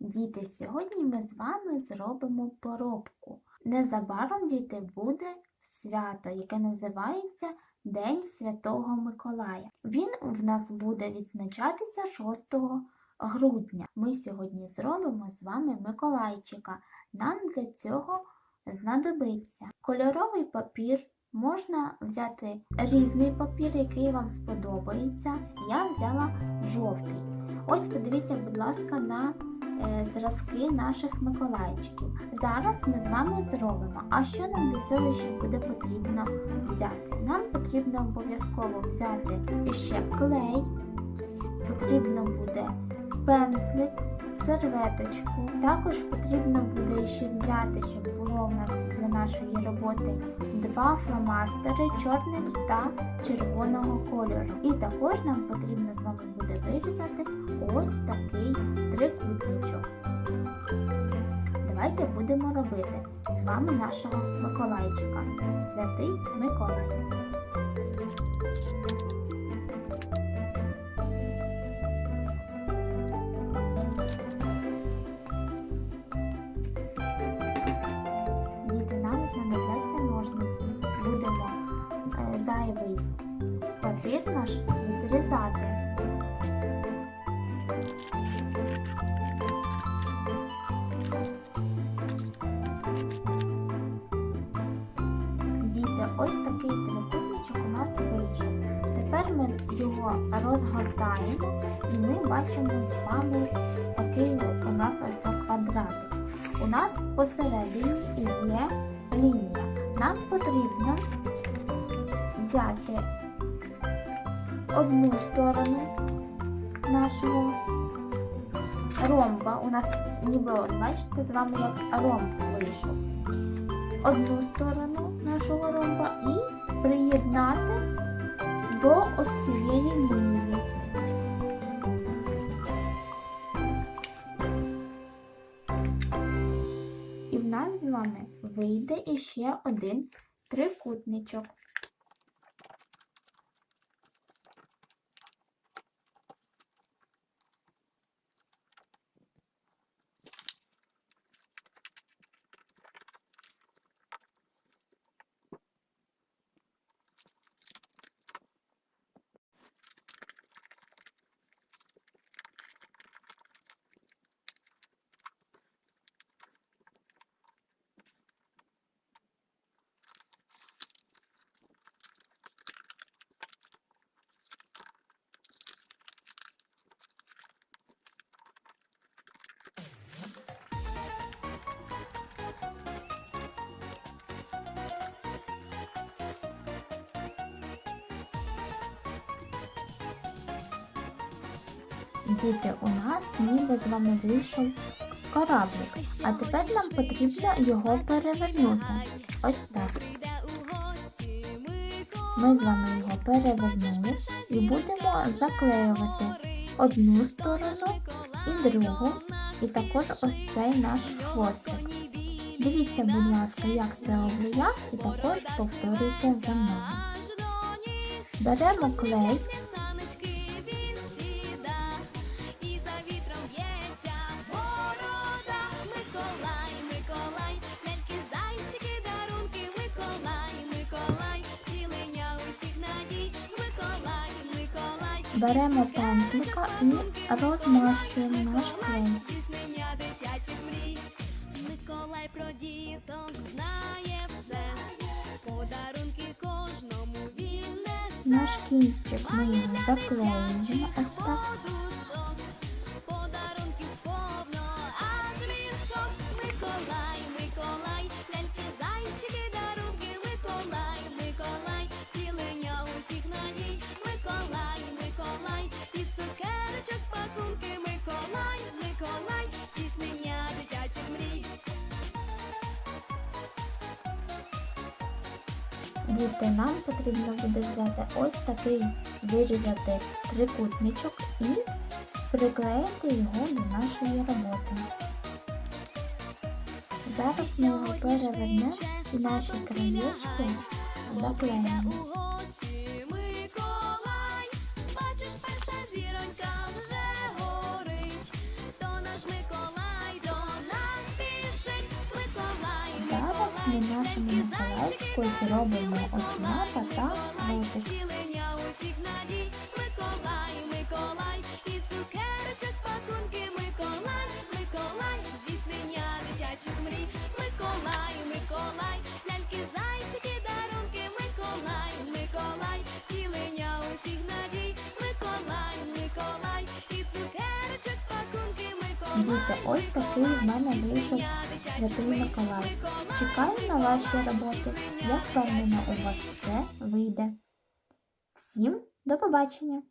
Діти, сьогодні ми з вами зробимо поробку. Незабаром діти буде свято, яке називається День Святого Миколая. Він в нас буде відзначатися 6 грудня. Ми сьогодні зробимо з вами Миколайчика. Нам для цього знадобиться кольоровий папір. Можна взяти різний папір, який вам сподобається. Я взяла жовтий. Ось подивіться, будь ласка, на зразки наших Миколайчиків. Зараз ми з вами зробимо. А що нам для цього ще буде потрібно взяти? Нам потрібно обов'язково взяти ще клей, потрібно буде пензлик, серветочку. Також потрібно буде ще взяти, щоб було в нас для нашої роботи два фломастери чорного та червоного кольору. І також нам потрібно з вами буде вирізати ось такий трикутничок. Давайте будемо робити з вами нашого Миколайчика. Святий Миколай. Зайвий папір наш відрізати. Діти, ось такий трикутничок у нас вийшов. Тепер ми його розгортаємо і ми бачимо з вами такий у нас ось квадратик. У нас посередині є лінія. Нам потрібно взяти одну сторону нашого ромба. У нас ніби, бачите, з вами як ромб вийшов. Одну сторону нашого ромба і приєднати до ось цієї лінії. І в нас з вами вийде іще один трикутничок. Діти, у нас ніби з вами вийшов кораблик, а тепер нам потрібно його перевернути. Ось так. Ми з вами його перевернули і будемо заклеювати одну сторону і другу, і також ось цей наш хвостик. Дивіться, будь ласка, як це роблю і також повторюйте за мною. Беремо клей. Беремо пензлика і розмащуємо наш клей. Миколай про діток знає все, подарунки кожному він несе. Наш кінчик ми заклеїмо заклеюємо ось так. Діти, нам потрібно буде взяти ось такий вирізати трикутничок і приклеїти його до нашої роботи. Зараз ми його перевернемо і наші краєчки заклеїмо. ми нашими накладкою зробимо ось мапа та лотос. Діти, ось такий в мене вийшов Святий Миколай. Чекаю на ваші роботи. Я впевнена, у вас все вийде. Всім до побачення!